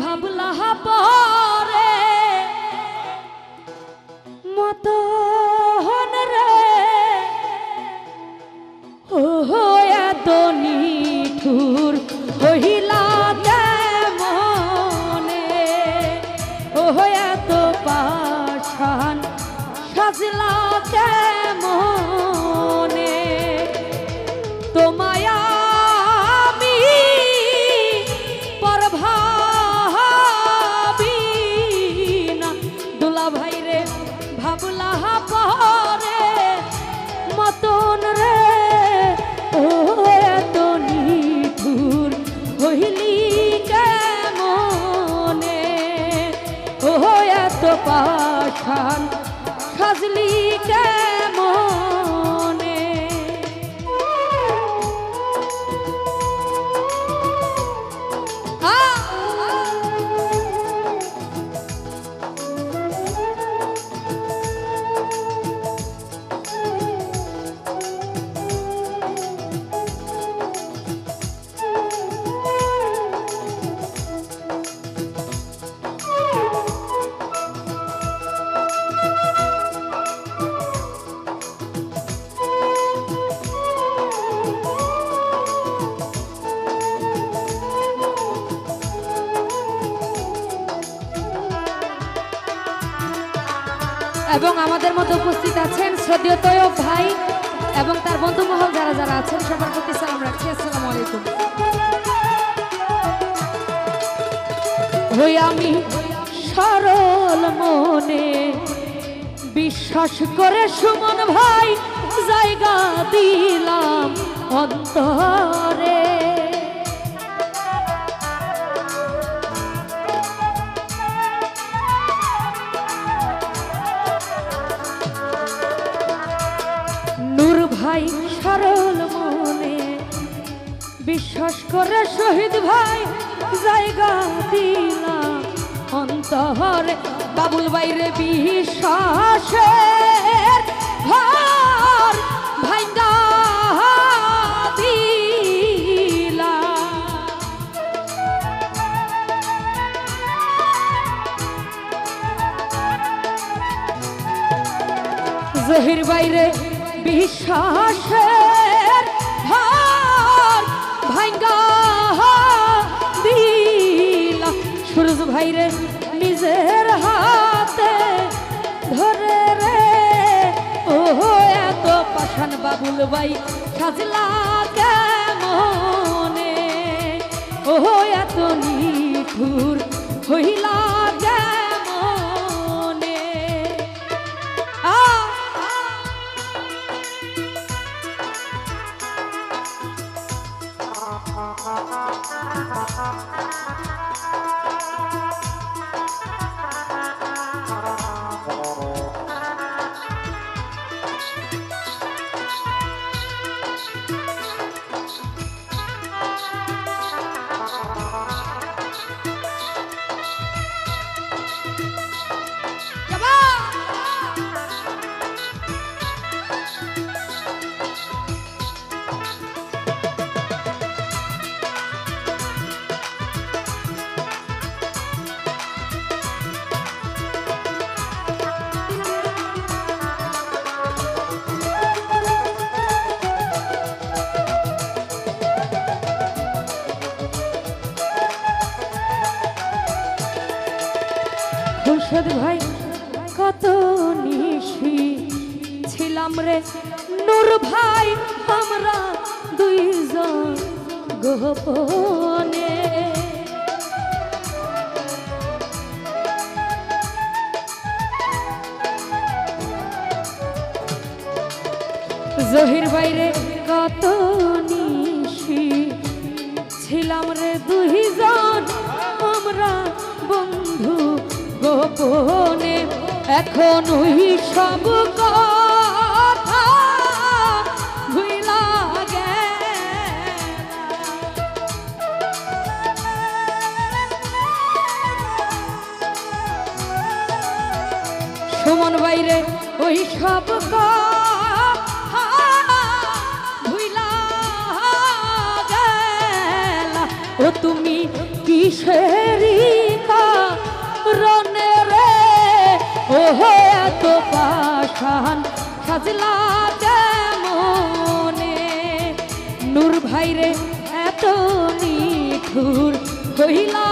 ভাবলা পরে মতন রে। ও এত নিঠুর হইলা মনে ও এত পাশান সাজলা মনে ভাবলা পরে মতন রে ও এত নিঠুর হইলি কেমনে? ও এত পাশান সাজলি এবং আমাদের মধ্যে উপস্থিত আছেন শ্রদ্ধেয় তৈয়ব ভাই এবং তার বন্ধু মহল যারা যারা আছেন, সবার প্রতি সালাম রাখছি। আসসালামু আলাইকুম। হই আমি সরল মনে বিশ্বাস করে সুমন ভাই জায়গা দিলাম অন্তরে। বিশ্বাস করে শহীদ ভাই জায়গা দিলাম অন্তরে বাবুল বাইরে দিলাম জহির বাইরে বিশ্বাসের ভাঙ্গা দিলা সুরজ ভাইরে নিজের হাতে ধরে রে। ও এত পাশান বাবুল ভাই সাজলা কেমনে? ও এত নিঠুর হইলা খুরশেদ ভাই, কত নিশি ছিলাম রে। নূর ভাই, আমরা দুইজন গোপনে। জহির বাইরে কত নিশি ছিলাম রে দুইজন গোপনে এখন ওই সব সুমন বাইরে ওই সব কথা ও তুমি কিসেরি পাশান সাজলা মনে নূর ভাইরে এত নিঠুর কহিলা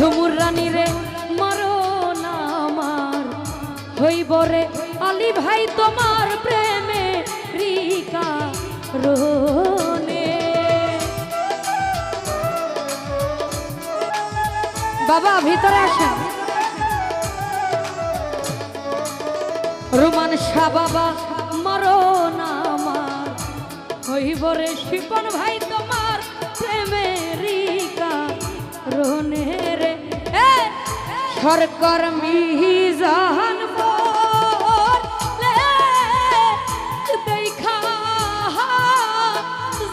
ঝুমুর রানী রে মরণ আমার হইব রে আলী ভাই তোমার প্রেমে রিকা রোনে বাবা ভিতরে আসেন। রোমান শাহ বাবা মরণ আমার হইব রে শিপন ভাই তোমার প্রেমেরিকা রোনে রে এ, সরকার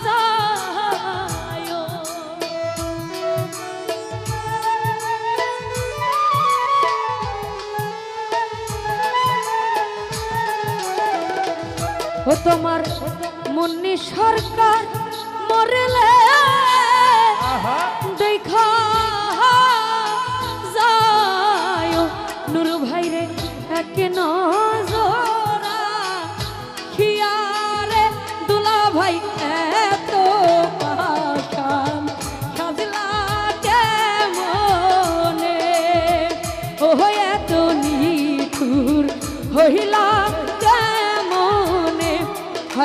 যায়ো। ও তোমার মুন্নি সরকার মরলে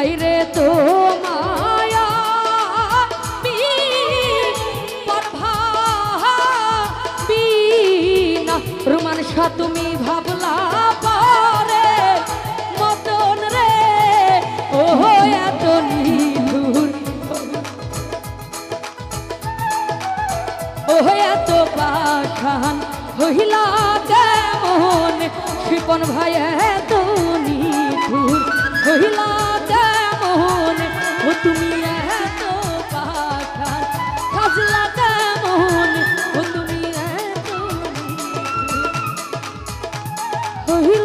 হাইরে তো মায়া রুমান শাহ তুমি ভাবলা পরে মতন রে। ও এত এত পাখান হইলা কেমন? শিপন ভাই, এত 그 휘